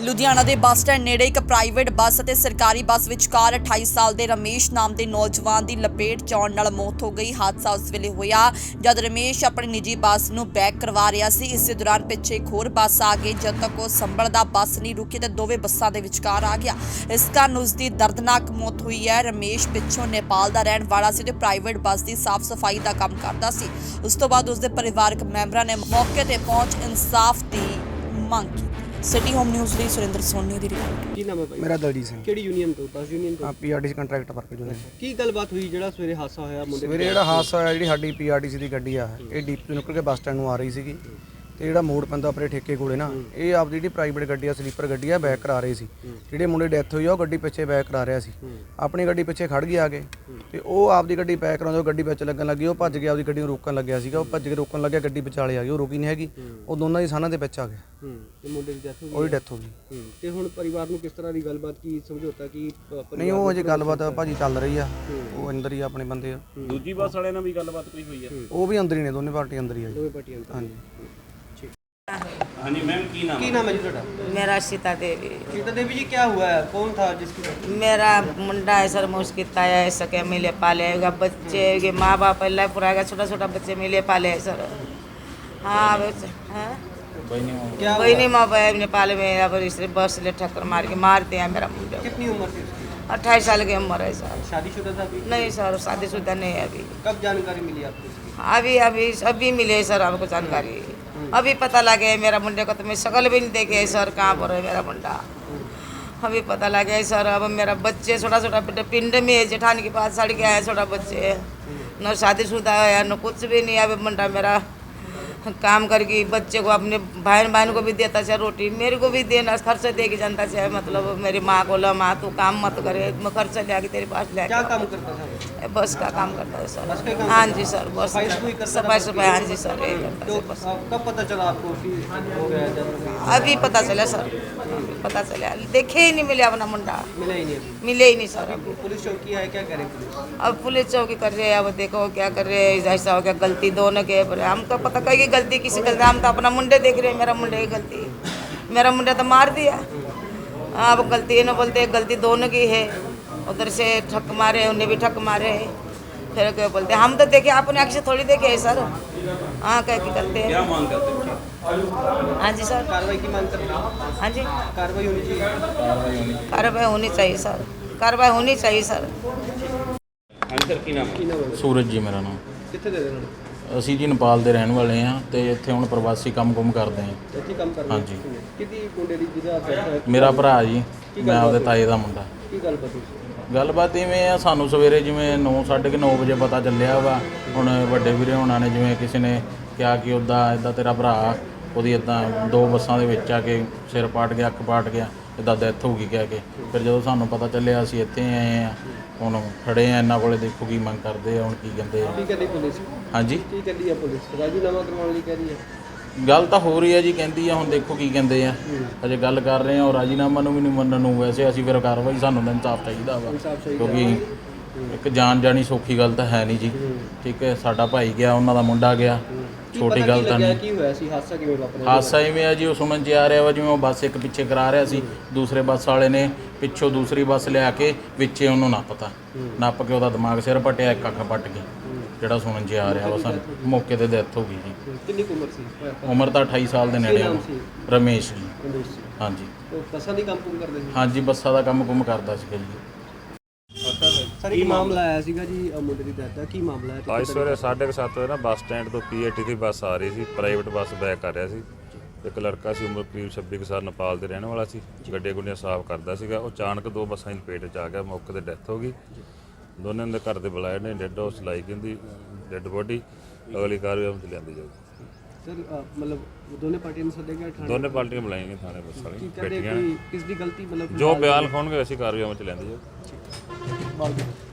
ਲੁਧਿਆਣਾ ਦੇ bus stand ਨੇੜੇ ਇੱਕ ਪ੍ਰਾਈਵੇਟ ਬੱਸ ਅਤੇ ਸਰਕਾਰੀ ਬੱਸ ਵਿਚਕਾਰ 28 ਸਾਲ ਦੇ ਰਮੇਸ਼ ਨਾਮ ਦੇ ਨੌਜਵਾਨ ਦੀ ਲਪੇਟ 'ਚ ਆਉਣ ਨਾਲ ਮੌਤ ਹੋ ਗਈ। ਹਾਦਸਾ ਉਸ ਵੇਲੇ ਹੋਇਆ ਜਦ ਰਮੇਸ਼ ਆਪਣੀ ਨਿੱਜੀ ਬੱਸ ਨੂੰ ਬੈਕ ਕਰਵਾ ਰਿਹਾ ਸੀ। ਇਸੇ ਦੌਰਾਨ ਪਿੱਛੇ ਇੱਕ ਹੋਰ ਬੱਸ ਆ ਗਈ। ਜਦ ਤੱਕ ਉਹ ਸੰਭਲਦਾ ਬੱਸ ਨਹੀਂ ਰੁਕੀ ਤੇ ਦੋਵੇਂ ਬੱਸਾਂ ਦੇ ਵਿਚਕਾਰ ਆ ਗਿਆ। ਇਸ ਕਾਰਨ ਉਸ ਦੀ ਦਰਦਨਾਕ ਮੌਤ ਹੋਈ ਹੈ। ਰਮੇਸ਼ ਪਿੱਛੋਂ ਨੇਪਾਲ ਦਾ ਰਹਿਣ ਵਾਲਾ ਸੀ ਤੇ ਪ੍ਰਾਈਵੇਟ ਬੱਸ ਦੀ ਸਾਫ਼ ਸਫ਼ਾਈ ਦਾ ਕੰਮ ਕਰਦਾ ਸੀ। ਉਸ ਤੋਂ ਬਾਅਦ ਉਸ ਦੇ ਪਰਿਵਾਰਕ ਮੈਂਬਰਾਂ ਨੇ ਮੌਕੇ ਤੇ ਪਹੁੰਚ ਇਨਸਾਫ ਦੀ ਮੰਗ ਕੀਤੀ। ਸਿਟੀ ਹੋਮ ਨਿਊਜ਼ ਲਈ ਸੁਰਿੰਦਰ ਸੋਨੀ ਦੀ ਰਿਪੋਰਟ ਕੀ ਨਾਮ ਹੈ ਭਾਈ? ਮੇਰਾ ਦਲਜੀਤ ਸਿੰਘ। ਕਿਹੜੀ ਯੂਨੀਅਨ ਤੋਂ? ਬੱਸ ਯੂਨੀਅਨ ਤੋਂ? ਆ ਪੀਆਰਟੀਸੀ ਕੰਟਰੈਕਟ ਵਰਕ ਜੋ ਨੇ। ਕੀ ਗੱਲਬਾਤ ਹੋਈ ਜਿਹੜਾ ਸਵੇਰੇ ਹਾਦਸਾ ਹੋਇਆ ਮੁੰਡੇ ਸਵੇਰੇ ਜਿਹੜਾ ਹਾਦਸਾ ਹੋਇਆ ਜਿਹੜੀ ਸਾਡੀ ਪੀਆਰਟੀਸੀ ਦੀ ਗੱਡੀ ਆ ਇਹ ਡੀਪ ਤੋਂ ਨਿਕਲ ਕੇ ਬੱਸ ਸਟੈਂਡ ਨੂੰ ਆ ਰਹੀ ਸੀਗੀ। ਤੇ ਜਿਹੜਾ ਮੋੜ ਪੈਂਦਾ ਆਪਣੇ ਠੇਕੇ ਕੋਲੇ ਨਾ ਇਹ ਆਪਦੀ ਜਿਹੜੀ ਪ੍ਰਾਈਵੇਟ ਗੱਡੀ ਆ ਸਲੀਪਰ ਗੱਡੀ ਆ ਬੈਕ ਕਰਾ ਰਹੇ ਸੀ। ਜਿਹੜੇ ਮੁੰਡੇ ਡੈਥ ਹੋਈ ਆ ਉਹ ਗੱਡੀ ਪਿੱਛੇ ਬੈਕ ਕਰਾ ਰਿਹਾ ਸੀ। ਆਪਣੀ ਗੱਡੀ ਪਿੱਛੇ ਖੜ ਗਿਆ ਆ ਕੇ ਤੇ ਉਹ ਆਪਦੀ ਗੱਡੀ ਬੈਕ ਕਰਾਉਂਦੇ ਉਹ ਗੱਡੀ ਵਿੱਚ ਲੱਗਣ ਲੱਗੀ ਉਹ ਭੱਜ ਗਿਆ ਆਪਦੀ ਗੱਡੀ ਨੂੰ ਰੋਕਣ ਲੱਗਿਆ ਸੀਗਾ। ਉਹ ਭੱਜ ਕੇ ਰੋਕਣ ਲੱਗਿਆ ਗੱਡੀ ਵਿਚਾਲੇ ਆ ਗਈ ਉਹ ਰੁਕੀ ਨਹੀਂ ਹੈਗੀ। ਉਹ ਦੋਨਾਂ ਦੀ ਸਾਨਾਂ ਦੇ ਵਿੱਚ ਆ ਗਿਆ। ਤੇ ਮੁੰਡੇ ਦੀ ਡੈਥ ਹੋ ਗਈ। ਉਹਦੀ ਡੈਥ ਹੋ ਗਈ। ਤੇ ਹੁਣ ਪਰਿਵਾਰ ਨੂੰ ਕਿਸ ਤਰ੍ਹਾਂ ਦੀ ਗੱਲਬਾਤ ਕੀ ਸਮਝੌਤਾ ਕੀ ਨਹੀਂ ਉਹ ਅਜੇ ਗੱਲਬਾਤ ਭਾਜੀ ਚੱਲ ਰਹੀ ਆ। ਉਹ ਅੰਦਰ ਹੀ ਆ ਆਪਣੇ ਬੰਦੇ ਆ। ਦੂਜੀ ਬੱਸ ਵਾਲਿਆਂ ਨਾਲ ਵੀ ਗੱਲਬਾਤ ਕੋਈ ਹੋਈ ਹੈ। ਉਹ ਵੀ ਅੰਦਰ ਹੀ ਨੇ ਦੋਨੇ ਪਾਰਟੀ ਅੰਦਰ ਹੀ ਆ ਜੀ। ਦੋਵੇਂ ਪਾਰਟੀਆਂ ਹਾਂਜੀ। ਹਾਂਜੀ ਮੈਮ ਕੀ ਨਾਮ ਕੀ ਨਾਮ ਹੈ ਜੀ ਤੁਹਾਡਾ मेरा सीता देवी सीता देवी जी क्या हुआ है कौन था जिसकी death हुई? मेरा मुंडा है सर मुझकी ताया है सके मिले पाले है बच्चे के माँ बाप अल्लाह पुराएगा छोटा छोटा बच्चे मिले पाले है सर हाँ बच्चे हाँ क्या कोई हुआ? नहीं माँ बाप नेपाल में अब इस बस ले ठक्कर मार के मारते हैं मेरा मुंडा कितनी उम्र थी उसकी अट्ठाईस साल की उम्र है सर शादीशुदा था अभी नहीं सर शादीशुदा नहीं है अभी कब जानकारी मिली आपको इसकी अभी अभी अभी मिले सर हमको जानकारी अभी पता लगे मेरा मुंडे को तो मैं शकल भी नहीं देखे सर कहाँ पर है मेरा मुंडा अभी पता लगे सर अब मेरा बच्चे छोटा छोटा पिंड- पिंड में है, जेठानी के पास सड़ गया है छोटा बच्चे न शादीशुदा है न कुछ भी नहीं है अभी मुंडा मेरा काम करके बच्चे को अपने बहन बहन को भी देता है रोटी मेरे को भी देना खर्च दे के जनता से मतलब मेरी माँ को ला माँ तू काम मत करे मैं खर्च ले आके तेरे पास ले क्या काम करता था बस का काम करता है सर। हाँ जी सर बस सफ़ाई सफ़ाई करता? हाँ? जी सर यही करता तो है कब पता चला आपको अभी पता चला सर पता चला। देखे ही नहीं मिले अपना मुंडा। मिला ही नहीं मिले ही नहीं सर अभी। पुलिस चौकी है क्या पुलिस? अब पुलिस चौकी कर रहे हैं अब देखो क्या कर रहे हैं ऐसा हो गया गलती दोनों के हमको पता कहीं गलती किसी गलती। हम तो अपना मुंडे देख रहे हैं मेरा मुंडे की गलती। मेरा मुंडे तो मार दिया। हाँ, अब गलती ना बोलते गलती दोनों की है। उधर से ठक मारे उन्हें भी ठक मारे। फिर क्यों बोलते हम तो देखे आपने आँख से थोड़ी देखे है सर। हाँ कह के करते हैं? हाँ जी सर। हाँ? जी। कार्रवाई होनी चाहिए। सर। कार्रवाई होनी चाहिए सर। सूरज जी मेरा नाम। कितने दे देना? ਅਸੀਂ ਜੀ ਨੇਪਾਲ ਦੇ ਰਹਿਣ ਵਾਲੇ ਹਾਂ ਤੇ ਇੱਥੇ ਹੁਣ ਪ੍ਰਵਾਸੀ ਕੰਮ-ਕੁਮ ਕਰਦੇ ਹਾਂ। ਇੱਥੇ ਕੰਮ ਕਰ ਰਹੇ ਹਾਂਜੀ। ਕਿਹਦੀ ਮੁੰਡੇ ਦੀ ਜਿਹਦਾ ਹੋਇਆ? ਮੇਰਾ ਭਰਾ ਜੀ ਮੈਂ ਆਪਦੇ ਤਾਏ ਦਾ ਮੁੰਡਾ। ਕੀ ਗੱਲ ਸੀ? ਗੱਲਬਾਤ ਇਵੇਂ ਆ ਸਾਨੂੰ ਸਵੇਰੇ ਜਿਵੇਂ 9:30 ਵਜੇ ਪਤਾ ਚੱਲਿਆ ਵਾ ਹੁਣ ਵੱਡੇ ਵੀਰੇ ਹੋਣਾ ਨੇ ਜਿਵੇਂ ਕਿਸੇ ਨੇ ਕਿਹਾ ਕਿ ਉੱਦਾਂ ਇਦਾਂ ਤੇਰਾ ਭਰਾ ਉਹਦੀ ਇਦਾਂ ਦੋ ਬੱਸਾਂ ਦੇ ਵਿੱਚ ਆ ਕੇ ਸਿਰ ਪਾਟ ਗਿਆ ਅੱਖ ਪਾਟ ਗਿਆ। ਇਦਾਂ ਡੈਥ ਹੋ ਗਈ ਕਹਿ ਕੇ। ਫਿਰ ਜਦੋਂ ਸਾਨੂੰ ਪਤਾ ਚੱਲਿਆ ਅਸੀਂ ਇੱਥੇ ਆਏ ਆ ਹੁਣ ਖੜੇ ਆ ਇਹਨਾਂ ਕੋਲੇ ਦੇਖੋ ਕੀ ਮੰਗ ਕਰਦੇ ਆ ਹੁਣ ਕੀ ਕਹਿੰਦੇ ਆ। ਕੀ ਕਹਿੰਦੀ ਪੁਲਿਸ? ਹਾਂਜੀ? ਕੀ ਕਹਿੰਦੀ ਹੈ ਪੁਲਿਸ? ਰਾਜੀਨਾਮਾ ਕਰਵਾਉਣ ਲਈ ਕਹਿ ਰਹੀ ਹੈ ਗੱਲ ਤਾਂ ਹੋ ਰਹੀ ਹੈ ਜੀ ਕਹਿੰਦੀ ਆ ਹੁਣ ਦੇਖੋ ਕੀ ਕਹਿੰਦੇ ਆ। ਅਜੇ ਗੱਲ ਕਰ ਰਹੇ ਆ ਔਰ ਰਾਜੀਨਾਮਾ ਨੂੰ ਵੀ ਨਹੀਂ ਮੰਨਣ ਨੂੰ ਵੈਸੇ ਅਸੀਂ ਫਿਰ ਕਾਰਵਾਈ ਸਾਨੂੰ ਤਾਂ ਇਨਸਾਫ ਚਾਹੀਦਾ ਵਾ ਇਨਸਾਫ ਚਾਹੀਦਾ ਕਿਉਂਕਿ ਇੱਕ ਜਾਨ ਜਾਣੀ ਸੌਖੀ ਗੱਲ ਤਾਂ ਹੈ ਨਹੀਂ ਜੀ। ਠੀਕ ਹੈ ਸਾਡਾ ਭਾਈ ਗਿਆ ਉਹਨਾਂ ਦਾ ਮੁੰਡਾ ਗਿਆ। ਛੋਟੀ ਗੱਲ ਤਾਂ ਨਹੀਂ। ਕੀ ਹੋਇਆ ਸੀ? ਹਾਦਸਾ ਕਿਵੇਂ ਵਾਪਰਿਆ? ਹਾਦਸਾ ਇਵੇਂ ਆ ਜੀ ਉਹ ਸੁਣਨ ਚ ਆ ਰਿਹਾ ਵਾ ਜਿਵੇਂ ਉਹ ਬੱਸ ਇੱਕ ਪਿੱਛੇ ਕਰਾ ਰਿਹਾ ਸੀ। ਦੂਸਰੇ ਬੱਸ ਵਾਲੇ ਨੇ ਪਿੱਛੋਂ ਦੂਸਰੀ ਬੱਸ ਲਿਆ ਕੇ ਵਿੱਚੇ ਉਹਨੂੰ ਨੱਪਤਾ ਨੱਪ ਕੇ ਉਹਦਾ ਦਿਮਾਗ ਸਿਰ ਪਟਿਆ ਇੱਕ ਅੱਖ ਪੱਟ ਗਈ। ਜਿਹੜਾ ਸੁਣਨ ਚ ਆ ਰਿਹਾ ਵਾ ਸਾਨੂੰ ਮੌਕੇ ਤੇ ਡੈਥ ਹੋ ਗਈ ਜੀ। ਕਿੰਨੀ ਉਮਰ ਸੀ? ਉਮਰ ਤਾਂ 28 ਸਾਲ ਦੇ ਨੇੜੇ ਆ? ਰਮੇਸ਼ ਜੀ। ਹਾਂਜੀ। ਉਹ ਬੱਸਾਂ ਦੀ ਕੰਮ ਕੁਮ ਕਰਦੇ ਸੀ? ਹਾਂਜੀ ਬੱਸਾਂ ਦਾ ਕੰਮ ਕੁਮ ਕਰਦਾ ਸੀਗਾ ਜੀ। ਸਰ ਇੱਕ ਮਾਮਲਾ? ਆਇਆ ਸੀਗਾ ਜੀ ਅ, ਮੁੰਡੇ ਦੀ ਡੈਥ ਦਾ। ਕੀ ਮਾਮਲਾ ਹੈ? ਤੇ ਅੱਜ ਸਵੇਰੇ 7:30 ਵਜੇ ਨਾ ਬੱਸ ਸਟੈਂਡ ਤੋਂ ਪੀਏਟੀ ਦੀ ਬੱਸ ਆ ਰਹੀ ਸੀ ਪ੍ਰਾਈਵੇਟ ਬੱਸ ਬੈਕ ਕਰ ਰਿਹਾ ਸੀ। ਇੱਕ ਲੜਕਾ ਸੀ ਉਮਰ ਕਰੀਬ 26 ਕੁ ਸਾਲ ਨੇਪਾਲ ਦੇ ਰਹਿਣ ਵਾਲਾ ਸੀ। ਗੱਡੇ ਗੁੱਡੀਆਂ ਸਾਫ਼ ਕਰਦਾ ਸੀਗਾ। ਉਹ ਅਚਾਨਕ ਦੋ ਬੱਸਾਂ ਦੀ ਲਪੇਟ 'ਚ ਆ ਗਿਆ ਮੌਕੇ ਤੇ ਡੈਥ ਹੋ ਗਈ। ਦੋਨਾਂ ਦੇ ਘਰ ਦੇ ਬੁਲਾਏ ਨੇ ਡੈੱਡ ਹਾਊਸ ਲਾਈ ਕਹਿੰਦੀ ਡੈੱਡ ਬੋਡੀ। ਅਗਲੀ ਕਾਰਵਾਈ ਅਮਲ 'ਚ ਲਿਆਂਦੀ ਜਾਊਗੀ। ਸਰ ਅ, ਮਤਲਬ ਦੋਨੇ ਪਾਰਟੀਆਂ ਨੂੰ ਸੱਦਿਆ ਗਿਆ ਥਾਣੇ? ਦੋਨੇ ਪਾਰਟੀਆਂ ਬੁਲਾਈਆਂ ਥਾਣੇ ਬੱਸ ਵਾਲੀ ਕੀ ਕਹਿੰਦੇ ਬੈਠੀਆਂ। ਕੋਈ ਕਿਸ ਦੀ ਗਲਤੀ ਮਤਲਬ ਜੋ ਬਿਆਨ ਲਿਖਾਉਣਗੇ ਅਸੀਂ ਕਾਰਵਾਈ ਅਮਲ 'ਚ ਲਿਆਂਦੀ ਜਾਊਗੀ। Margaret.